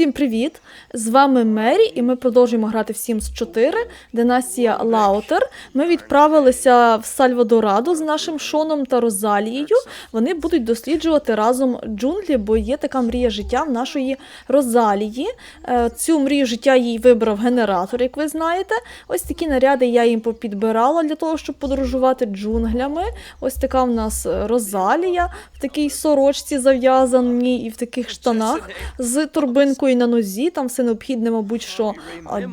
Всім привіт! З вами Мері, і ми продовжуємо грати в Sims 4, Династія Лаутер. Ми відправилися в Сальвадораду з нашим Шоном та Розалією. Вони будуть досліджувати разом джунглі, бо є така мрія життя в нашої Розалії. Е, Цю мрію життя їй вибрав генератор, як ви знаєте. Ось такі наряди я їм попідбирала для того, щоб подорожувати джунглями. Ось така в нас Розалія в такій сорочці зав'язаній і в таких штанах з торбинкою на нозі. Там все необхідне, мабуть, що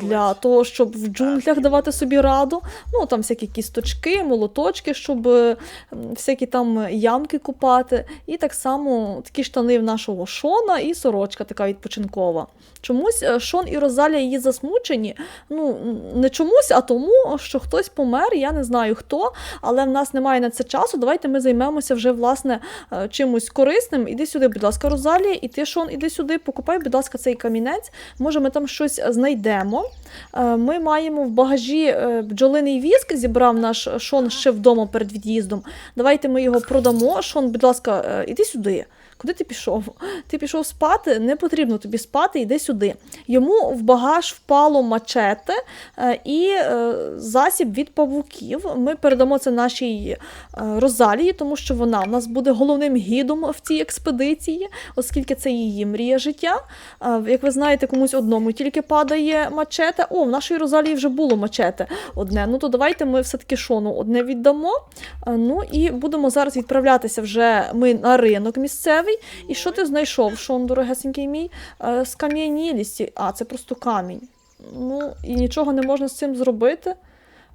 для того, щоб в джунглях давати собі раду. Ну там всякі кісточки, молоточки, щоб е, всякі там ямки купати. І так само такі штани в нашого Шона і сорочка така відпочинкова. Чомусь е, Шон і Розалія її засмучені. Ну не чомусь, а тому, що хтось помер. Я не знаю хто, але в нас немає на це часу. Давайте ми займемося вже власне е, чимось корисним. Іди сюди, будь ласка, Розалія, і ти Шон, іди сюди, покупай, будь ласка, цей камінець. Може, ми там щось знайдемо. Е, Ми маємо в багажі е, бджолиний віск, зібрав наш Шон ще вдома перед від'їздом. Давайте ми його продамо. Шон, будь ласка, е, іди сюди. Куди ти пішов? Ти пішов спати? Не потрібно тобі спати, йди сюди. Йому в багаж впало мачете е, і е, засіб від павуків. Ми передамо це нашій е, Розалії, тому що вона в нас буде головним гідом в цій експедиції, оскільки це її мрія життя. Як ви знаєте, комусь одному тільки падає мачете. О, в нашій Розалії вже було мачете одне. Ну то давайте ми все-таки шону одне віддамо. Ну і будемо зараз відправлятися вже ми на ринок місцевий. І що ти знайшов, Шон, дорогесенький мій? Е, Скам'янілісті. А, це просто камінь. Ну, і нічого не можна з цим зробити.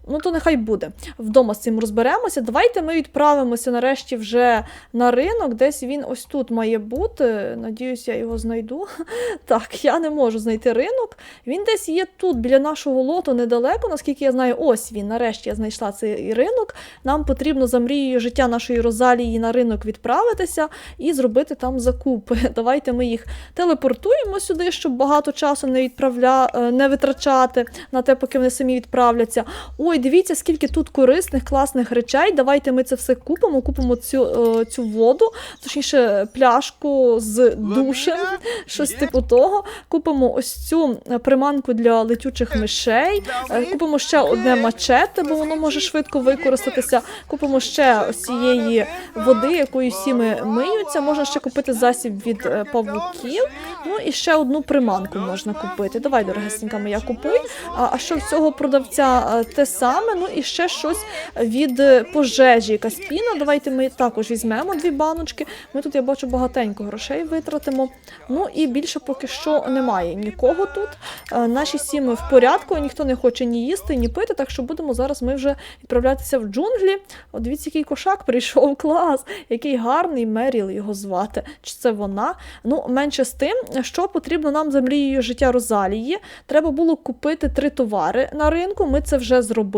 Ну, то нехай буде. Вдома з цим розберемося. Давайте ми відправимося нарешті вже на ринок. Десь він ось тут має бути. Надіюсь, я його знайду. Так, я не можу знайти ринок. Він десь є тут, біля нашого лоту, недалеко, наскільки я знаю, ось він. Нарешті я знайшла цей ринок. Нам потрібно за мрією життя нашої Розалії на ринок відправитися і зробити там закупи. Давайте ми їх телепортуємо сюди, щоб багато часу не відправля... е, не витрачати на те, поки вони самі відправляться. Ой, дивіться, скільки тут корисних, класних речей. Давайте ми це все купимо. Купимо цю, е, цю воду, точніше, пляшку з душем, щось типу того. Купимо ось цю е, приманку для летючих мишей. Е, Купимо ще одне мачете, бо воно може швидко використатися. Купимо ще ось цієї води, якою сіми миються. Можна ще купити засіб від павуків. Ну і ще одну приманку можна купити. Давай, дорогесенька моя, купуй. А, що всього продавця те саме? Ну і ще щось від е, пожежі. Якась піна. Давайте ми також візьмемо дві баночки. Ми тут, я бачу, багатенько грошей витратимо. Ну і більше поки що немає нікого тут. Е, Наші сіми в порядку, ніхто не хоче ні їсти, ні пити, так що будемо зараз ми вже відправлятися в джунглі. От дивіться, який кошак прийшов клас, який гарний Меріл його звати. Чи це вона? Ну, менше з тим, що потрібно нам за мрією життя Розалії. Треба було купити три товари на ринку. Ми це вже зробили.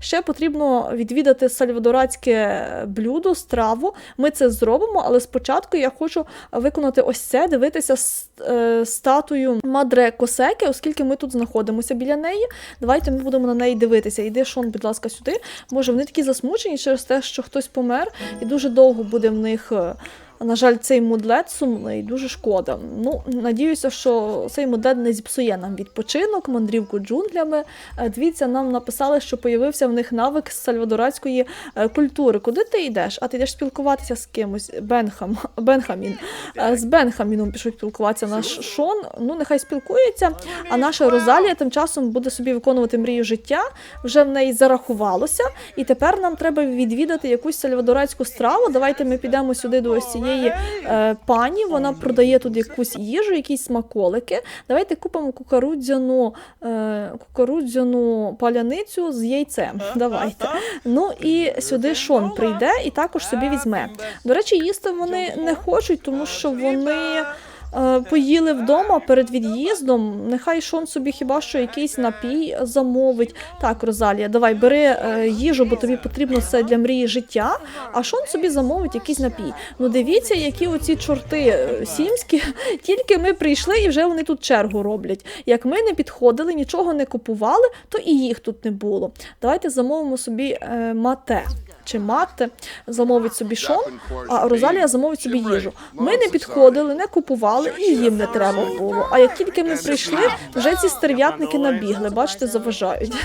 Ще потрібно відвідати сальвадоратське блюдо, страву. Ми це зробимо, але спочатку я хочу виконати ось це, дивитися е, статую Мадре Косеки, оскільки ми тут знаходимося біля неї. Давайте ми будемо на неї дивитися. Іди, Шон, будь ласка, сюди. Може, вони такі засмучені через те, що хтось помер, і дуже довго буде в них. На жаль, цей мудлет сумний, дуже шкода. Ну, надіюся, що цей мудлет не зіпсує нам відпочинок, мандрівку джунглями. Е, Дивіться, нам написали, що появився в них навик з сальвадоратської е, культури. Куди ти йдеш? А ти йдеш спілкуватися з кимось? Бенхам, Бенхамін. Е, З Бенхаміном пішов спілкуватися наш Шон. Ну, нехай спілкується. А наша Розалія тим часом буде собі виконувати мрію життя. Вже в неї зарахувалося. І тепер нам треба відвідати якусь сальвадоратську страву. Давайте ми підемо сюди до ось цієї е, пані. Вона продає тут якусь їжу, якісь смаколики. Давайте купимо кукурудзяну, е, кукурудзяну паляницю з яйцем. Давайте. Ну і сюди Шон прийде і також собі візьме. До речі, їсти вони не хочуть, тому що вони. Е, Поїли вдома перед від'їздом. Нехай Шон собі хіба що якийсь напій замовить. Так, Розалія, давай бери е, їжу, бо тобі потрібно це для мрії життя. А Шон собі замовить якийсь напій. Ну дивіться, які оці чорти е, сімські. Тільки ми прийшли і вже вони тут чергу роблять. Як ми не підходили, нічого не купували, то і їх тут не було. Давайте замовимо собі мате. Чи мати замовить собі шон, а Розалія замовить собі їжу. Ми не підходили, не купували і їм не треба було. А як тільки ми прийшли, вже ці стерв'ятники набігли, бачите, заважають.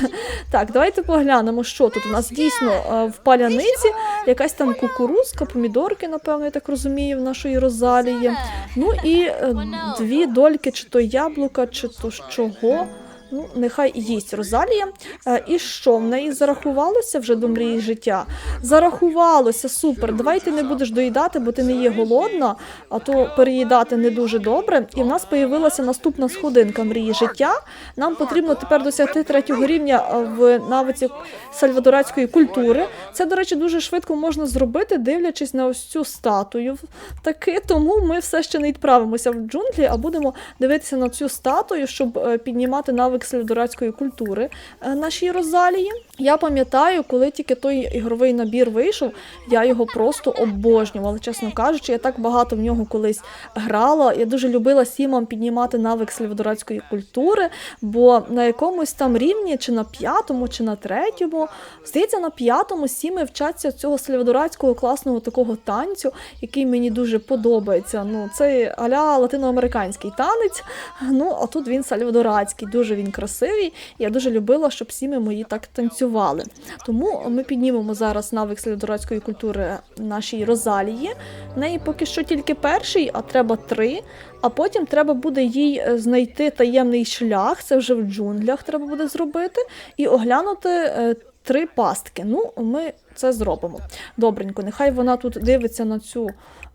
Так, давайте поглянемо, що тут у нас дійсно е, в паляниці якась там кукурузка, помідорки, напевно, я так розумію, в нашої Розалії. Ну і е, дві дольки, чи то яблука, чи то чого. Ну, нехай їсть Розалія. Е, і що в неї зарахувалося вже до мрії життя? Зарахувалося, супер. Давай ти не будеш доїдати, бо ти не є голодна, а то переїдати не дуже добре. І в нас появилася наступна сходинка мрії життя. Нам потрібно тепер досягти третього рівня е, в навиці сальвадорацької культури. Це, до речі, дуже швидко можна зробити, дивлячись на ось цю статую. Таки тому ми все ще не відправимося в джунглі, а будемо дивитися на цю статую, щоб е, піднімати навик сальвадорацької культури е, нашій Розалії. Я пам'ятаю, коли тільки той ігровий набір вийшов, я його просто обожнювала. Чесно кажучи, я так багато в нього колись грала. Я дуже любила сімам піднімати навик сальвадорацької культури, бо на якомусь там рівні, чи на п'ятому, чи на третьому, здається, на п'ятому сіми вчаться цього сальвадорацького класного такого танцю, який мені дуже подобається. Ну, це аля латиноамериканський танець. Ну, а тут він сальвадорацький, дуже він красивий. Я дуже любила, щоб сіми мої так танцювали. Тому ми піднімемо зараз навик сальвадорацької культури нашій Розалії. В неї поки що тільки перший, а треба три. А потім треба буде їй е, знайти таємний шлях, це вже в джунглях треба буде зробити, і оглянути е, три пастки. Ну, ми це зробимо. Добренько, нехай вона тут дивиться на цю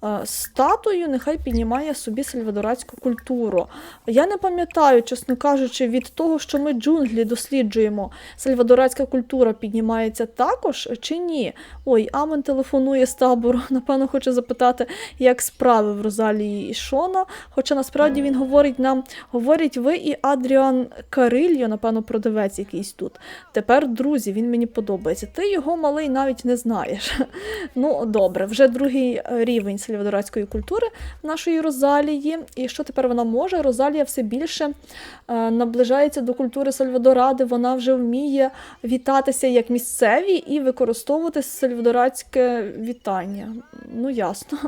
е, статую, нехай піднімає собі сальвадорацьку культуру. Я не пам'ятаю, чесно кажучи, від того, що ми джунглі досліджуємо, сальвадорацька культура піднімається також чи ні? Ой, Амен телефонує з табору, напевно, хоче запитати, як справи в Розалії і Шона. Хоча насправді він говорить нам, говорить ви і Адріан Карильо, напевно, продавець якийсь тут. Тепер, друзі, він мені подобається. Ти його малий навіть не знаєш. Ну, добре, вже другий е, рівень сальвадорацької культури нашої Розалії. І що тепер вона може? Розалія все більше е, наближається до культури Сальвадоради. Вона вже вміє вітатися як місцеві і використовувати сальвадорацьке вітання. Ну, ясно.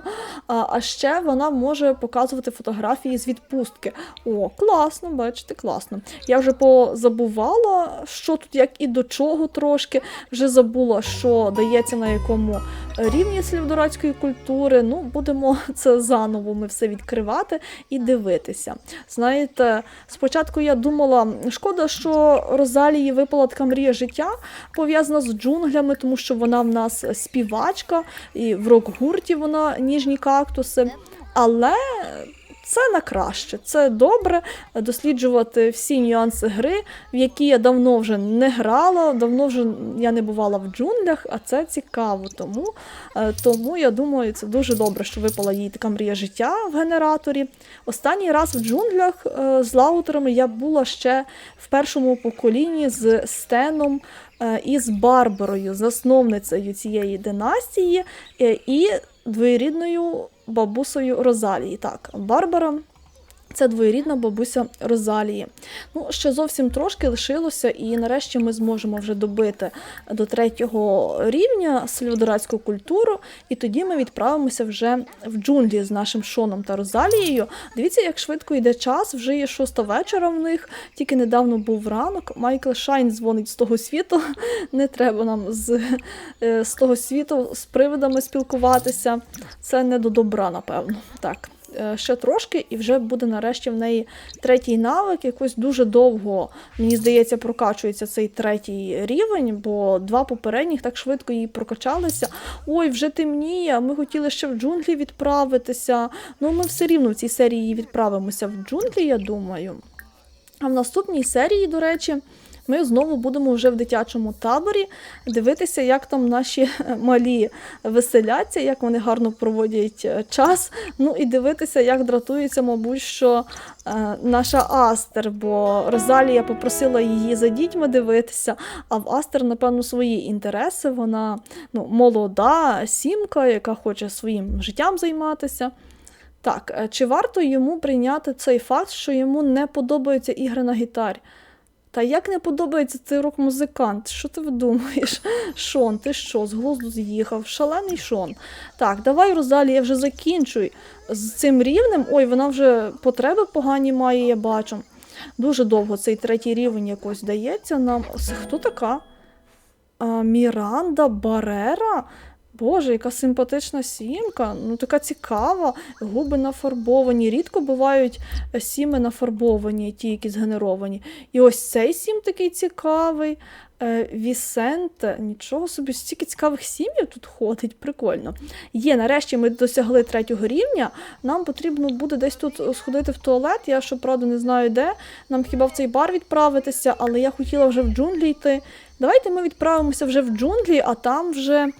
А ще вона може показувати фотографії з відпустки. О, класно, бачите, класно. Я вже позабувала, що тут, як і до чого трошки. Вже забула, що дається на якому рівні сальвадорацької культури. Ну, будемо це заново ми все відкривати і дивитися. Знаєте, спочатку я думала, шкода, що Розалії випала така мрія життя, пов'язана з джунглями, тому що вона в нас співачка, і в рок-гурті вона ніжні кактуси. Але це на краще, це добре досліджувати всі нюанси гри, в які я давно вже не грала, давно вже я не бувала в джунглях, а це цікаво. Тому, е, тому я думаю, це дуже добре, що випала їй така мрія життя в генераторі. Останній раз в джунглях е, з лаутерами я була ще в першому поколінні з Стеном е, і з Барбарою, засновницею цієї династії, і двоєрідною бабусею Розалії. Так, Барбара. Це двоєрідна бабуся Розалії. Ну, ще зовсім трошки лишилося, і нарешті ми зможемо вже добити до третього рівня сальвадорацьку культуру, і тоді ми відправимося вже в джунглі з нашим Шоном та Розалією. Дивіться, як швидко йде час, вже є шоста вечора в них, тільки недавно був ранок. Майкл Шайн дзвонить з того світу. Не треба нам з, е, з того світу з привидами спілкуватися. Це не до добра, напевно. Так. Е, ще трошки, і вже буде нарешті в неї третій навик. Якось дуже довго, мені здається, прокачується цей третій рівень, бо два попередніх так швидко їй прокачалися. Ой, вже темніє, ми хотіли ще в джунглі відправитися. Ну, ми все рівно в цій серії відправимося в джунглі, я думаю. А в наступній серії, до речі, ми знову будемо вже в дитячому таборі дивитися, як там наші малі веселяться, як вони гарно проводять е, час. Ну і дивитися, як дратується, мабуть, що е, наша Астер, бо Розалія попросила її за дітьми дивитися, а в Астер, напевно, свої інтереси. Вона ну, молода сімка, яка хоче своїм життям займатися. Так, е, чи варто йому прийняти цей факт, що йому не подобаються ігри на гітарі? Та як не подобається цей рок-музикант? Що ти видумуєш? Шон, ти що, з глузду з'їхав? Шалений Шон. Так, давай, Розалія, вже закінчуй з цим рівнем. Ой, вона вже потреби погані має, я бачу. Дуже довго цей третій рівень якось дається нам. Хто така? А, Міранда Барера? Боже, яка симпатична сімка. Ну така цікава. Губи нафарбовані. Рідко бувають е, сіми нафарбовані, ті, які згенеровані. І ось цей сім такий цікавий. Е, Вісенте, нічого собі, стільки цікавих сім'їв тут ходить, прикольно. Є, нарешті ми досягли третього рівня. Нам потрібно буде десь тут сходити в туалет. Я щоправда не знаю де. Нам хіба в цей бар відправитися, але я хотіла вже в джунглі йти. Давайте ми відправимося вже в джунглі, а там вже.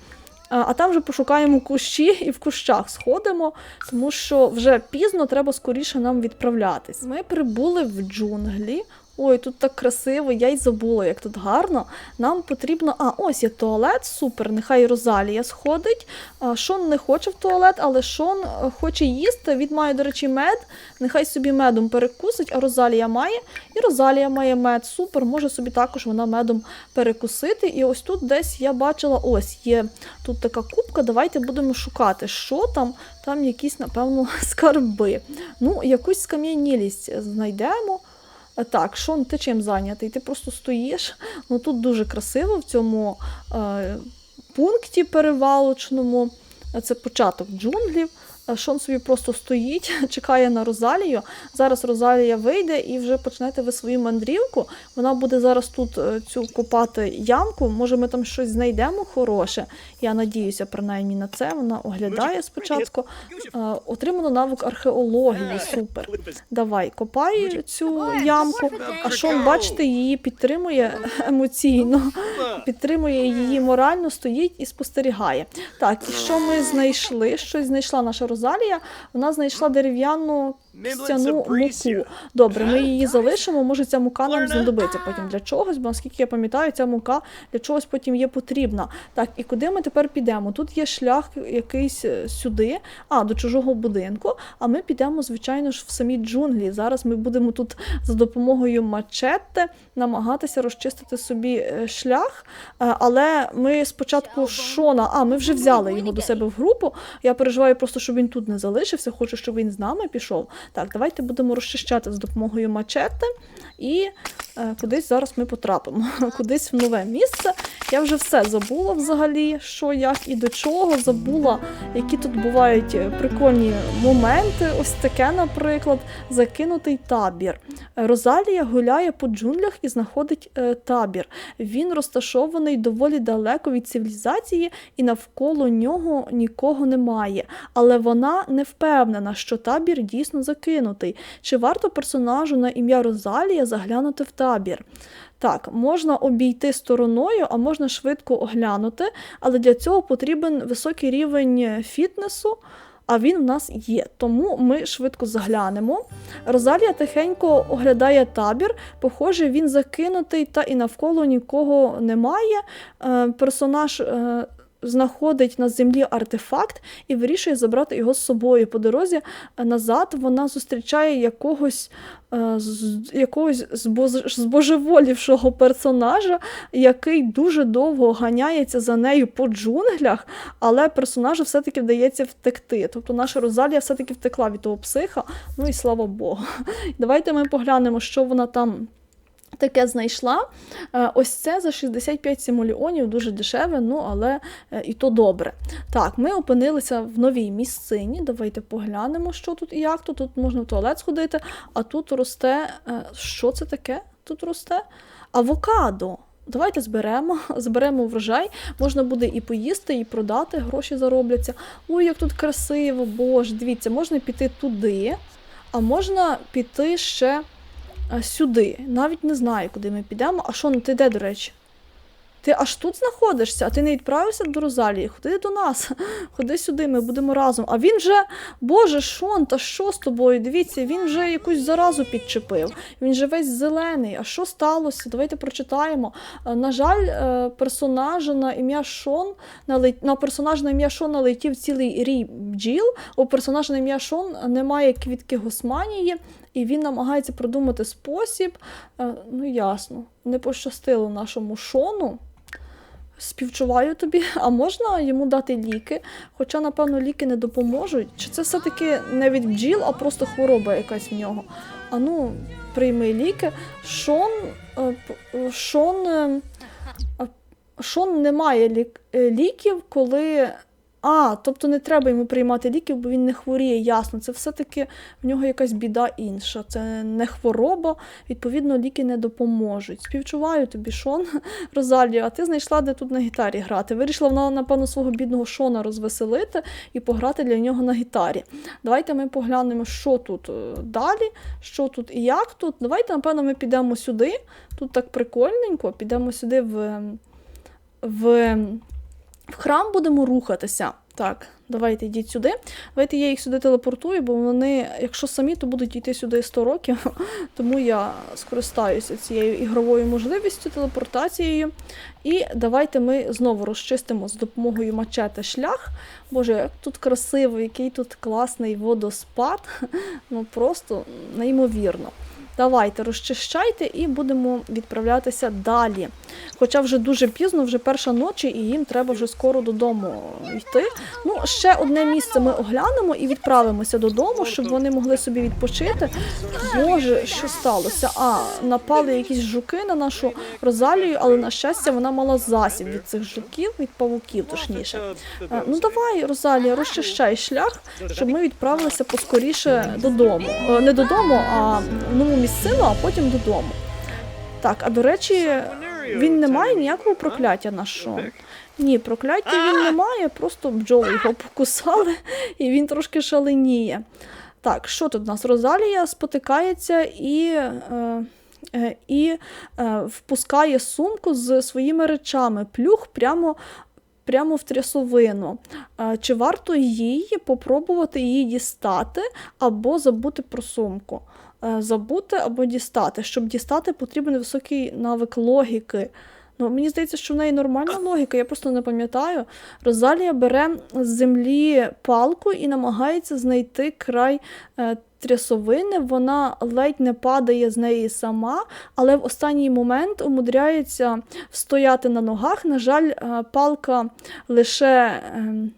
А там вже пошукаємо кущі і в кущах сходимо, тому що вже пізно треба скоріше нам відправлятись. Ми прибули в джунглі. Ой, тут так красиво, я й забула, як тут гарно. Нам потрібно. А, ось є туалет, супер, нехай Розалія сходить. Шон не хоче в туалет, але Шон е, хоче їсти. Він має, до речі, мед. Нехай собі медом перекусить, а Розалія має. І Розалія має мед. Супер, може собі також вона медом перекусити. І ось тут десь я бачила, ось є тут така кубка. Давайте будемо шукати, що там. Там якісь, напевно, скарби. Ну, якусь скам'янілість знайдемо. Так, Шон, ти чим зайнятий? Ти просто стоїш. Ну тут дуже красиво в цьому е, пункті перевалочному. Це початок джунглів. Е, Шон собі просто стоїть, чекає на Розалію. Зараз Розалія вийде і вже почнете ви свою мандрівку. Вона буде зараз тут е, цю копати ямку. Може, ми там щось знайдемо хороше. Я надіюся, принаймні на це. Вона оглядає спочатку. Е, Отримано навик археології. Супер. Давай, копай цю ямку. А Шон, бачите, її підтримує емоційно, підтримує її морально, стоїть і спостерігає. Так, і що ми знайшли? Щось знайшла наша Розалія. Вона знайшла дерев'яну кістяну муку. Добре, ми її залишимо. Може, ця мука нам знадобиться потім для чогось, бо наскільки я пам'ятаю, ця мука для чогось потім є потрібна. Так, і куди ми тепер підемо? Тут є шлях якийсь е, сюди, а до чужого будинку. А ми підемо, звичайно ж, в самі джунглі. Зараз ми будемо тут за допомогою мачете намагатися розчистити собі е, шлях. Е, Але ми спочатку Шона, а ми вже взяли його до себе в групу. Я переживаю просто, щоб він тут не залишився. Хочу, щоб він з нами пішов. Так, давайте будемо розчищати з допомогою мачете. І е, кудись зараз ми потрапимо. Кудись в нове місце. Я вже все забула взагалі, що, як і до чого. Забула, які тут бувають е, прикольні моменти. Ось таке, наприклад, закинутий табір. Розалія гуляє по джунглях і знаходить е, табір. Він розташований доволі далеко від цивілізації, і навколо нього нікого немає. Але вона не впевнена, що табір дійсно закинутий. Чи варто персонажу на ім'я Розалія заглянути в табір? Так, можна обійти стороною, а можна швидко оглянути, але для цього потрібен високий рівень фітнесу. А він в нас є, тому ми швидко заглянемо. Розалія тихенько оглядає табір. Похоже, він закинутий, та і навколо нікого немає. Е, персонаж е, знаходить на землі артефакт і вирішує забрати його з собою. По дорозі е, назад вона зустрічає якогось, е, якогось збожеволівшого персонажа, який дуже довго ганяється за нею по джунглях, але персонажу все-таки вдається втекти. Тобто наша Розалія все-таки втекла від того психа, ну і слава Богу. Давайте ми поглянемо, що вона там. Таке знайшла. Е, Ось це за 65 симоліонів, дуже дешеве, ну але е, і то добре. Так, ми опинилися в новій місцині. Давайте поглянемо, що тут і як тут. Тут можна в туалет сходити, а тут росте. е, Що це таке? Тут росте? Авокадо. Давайте зберемо, зберемо врожай. Можна буде і поїсти, і продати, гроші заробляться. Ой, як тут красиво, боже, дивіться, можна піти туди, а можна піти ще сюди. Навіть не знаю, куди ми підемо. А що, ну ти де, до речі? Ти аж тут знаходишся, а ти не відправився до Розалії. Ходи до нас, ходи сюди, ми будемо разом. А він вже, Боже, Шон, та що з тобою? Дивіться, він вже якусь заразу підчепив. Він же весь зелений. А що сталося? Давайте прочитаємо. Е, На жаль, е, персонажа на ім'я Шон на персонажа на ім'я Шон налетів цілий рій бджіл. У персонажа на ім'я Шон немає квітки Госманії. І він намагається придумати спосіб. Е, ну, ясно, не пощастило нашому шону. Співчуваю тобі, а можна йому дати ліки? Хоча, напевно, ліки не допоможуть. Чи це все-таки не від бджіл, а просто хвороба якась в нього? А ну, прийми ліки. Шон. е, е, Шон. Шон не має лік, ліків, коли. А, тобто не треба йому приймати ліків, бо він не хворіє, ясно. Це все-таки в нього якась біда інша. Це не хвороба, відповідно, ліки не допоможуть. Співчуваю тобі, Шон, Розалія, а ти знайшла, де тут на гітарі грати. Вирішила вона, напевно, свого бідного Шона розвеселити і пограти для нього на гітарі. Давайте ми поглянемо, що тут е, далі, що тут і як тут. Давайте, напевно, ми підемо сюди. Тут так прикольненько, підемо сюди в, в, в храм будемо рухатися. Так, давайте йдіть сюди. Давайте я їх сюди телепортую, бо вони, якщо самі, то будуть йти сюди 100 років. Тому я скористаюся цією ігровою можливістю, телепортацією. І давайте ми знову розчистимо з допомогою мачете шлях. Боже, як тут красиво, який тут класний водоспад. Ну просто неймовірно. Давайте розчищайте і будемо відправлятися далі. Хоча вже дуже пізно, вже перша ночі, і їм треба вже скоро додому йти. Ну, ще одне місце ми оглянемо і відправимося додому, щоб вони могли собі відпочити. Боже, що сталося? А, напали якісь жуки на нашу Розалію, але на щастя вона мала засіб від цих жуків, від павуків, точніше. Е, Ну давай, Розалія, розчищай шлях, щоб ми відправилися поскоріше додому. Е, Не додому, а в нову місцину, а потім додому. Так, а до речі, він не має ніякого прокляття на Шон. Ні, прокляття він не має, просто бджоли його покусали, і він трошки шаленіє. Так, що тут у нас? Розалія спотикається і. Е, е, і е, впускає сумку з своїми речами, плюх прямо, прямо в трясовину. Е, чи варто їй попробувати її дістати або забути про сумку? Е, забути або дістати. Щоб дістати, потрібен високий навик логіки. Ну, мені здається, що в неї нормальна логіка, я просто не пам'ятаю. Розалія бере з землі палку і намагається знайти край е, трясовини. Вона ледь не падає з неї сама, але в останній момент умудряється стояти на ногах. На жаль, е, палка лише. ем,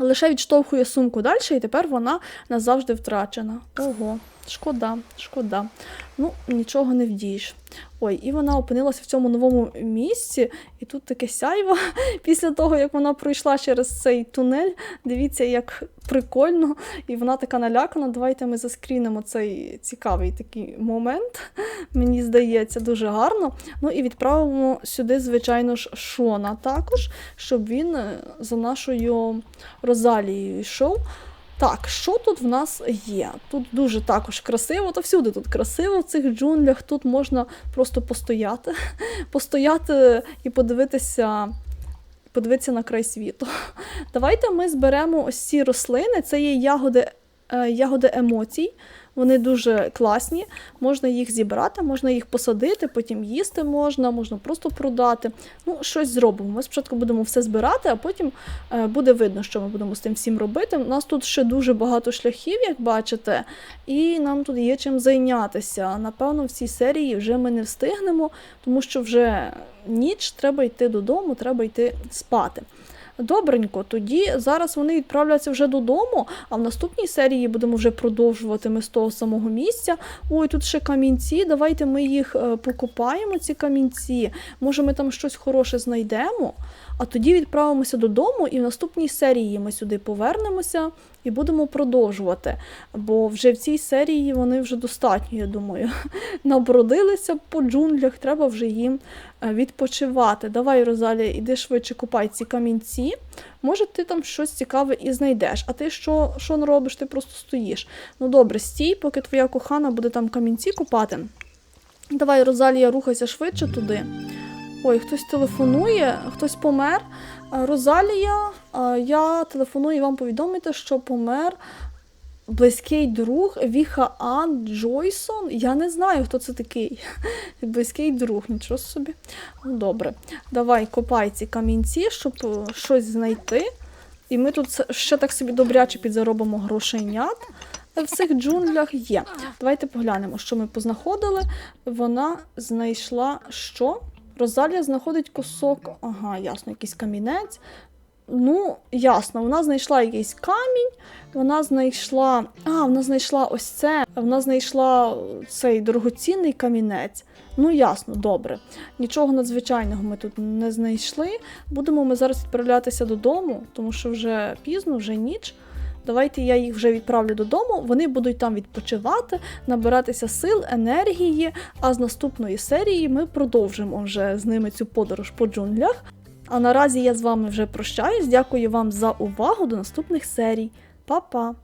Лише відштовхує сумку далі, і тепер вона назавжди втрачена. Ого, шкода, шкода. Ну, нічого не вдієш. Ой, і вона опинилася в цьому новому місці, і тут таке сяйво. Після того, як вона пройшла через цей тунель, дивіться, як прикольно, і вона така налякана. Давайте ми заскрінемо цей цікавий такий момент. Мені здається, дуже гарно. Ну і відправимо сюди, звичайно ж, Шона також, щоб він е, за нашою Розалією йшов. Так, що тут в нас є? Тут дуже також красиво, та всюди тут красиво в цих джунглях. Тут можна просто постояти, постояти і подивитися, подивитися на край світу. Давайте ми зберемо ось ці рослини. Це є ягоди, е, ягоди емоцій. Вони дуже класні. Можна їх зібрати, можна їх посадити, потім їсти можна, можна просто продати. Ну, щось зробимо. Ми спочатку будемо все збирати, а потім е, буде видно, що ми будемо з тим всім робити. У нас тут ще дуже багато шляхів, як бачите, і нам тут є чим зайнятися. Напевно, в цій серії вже ми не встигнемо, тому що вже ніч, треба йти додому, треба йти спати. Добренько, тоді зараз вони відправляться вже додому, а в наступній серії будемо вже продовжувати ми з того самого місця. Ой, тут ще камінці. Давайте ми їх е, покопаємо, ці камінці. Може, ми там щось хороше знайдемо, а тоді відправимося додому, і в наступній серії ми сюди повернемося і будемо продовжувати. Бо вже в цій серії вони вже достатньо, я думаю, набродилися по джунглях, треба вже їм е, відпочивати. Давай, Розалія, іди швидше купай ці камінці. Може, ти там щось цікаве і знайдеш. А ти що, що не робиш? Ти просто стоїш. Ну добре, стій, поки твоя кохана буде там камінці купати. Давай, Розалія, рухайся швидше туди. Ой, хтось телефонує, хтось помер. Е, Розалія, е, я телефоную вам повідомити, що помер близький друг Віхаан Джойсон. Я не знаю, хто це такий. Близький друг, нічого собі. Ну, добре. Давай копай ці камінці, щоб е, щось знайти. І ми тут ще так собі добряче підзаробимо грошенят. в цих джунглях є. Давайте поглянемо, що ми познаходили. Вона знайшла що? Розалія знаходить кусок. Ага, ясно, якийсь камінець. Ну, ясно, вона знайшла якийсь камінь, вона знайшла. А, вона знайшла ось це. Вона знайшла цей дорогоцінний камінець. Ну, ясно, добре. Нічого надзвичайного ми тут не знайшли. Будемо ми зараз відправлятися додому, тому що вже пізно, вже ніч. Давайте я їх вже відправлю додому. Вони будуть там відпочивати, набиратися сил, енергії. А з наступної серії ми продовжимо вже з ними цю подорож по джунглях. А наразі я з вами вже прощаюсь. Дякую вам за увагу. До наступних серій. Па-па!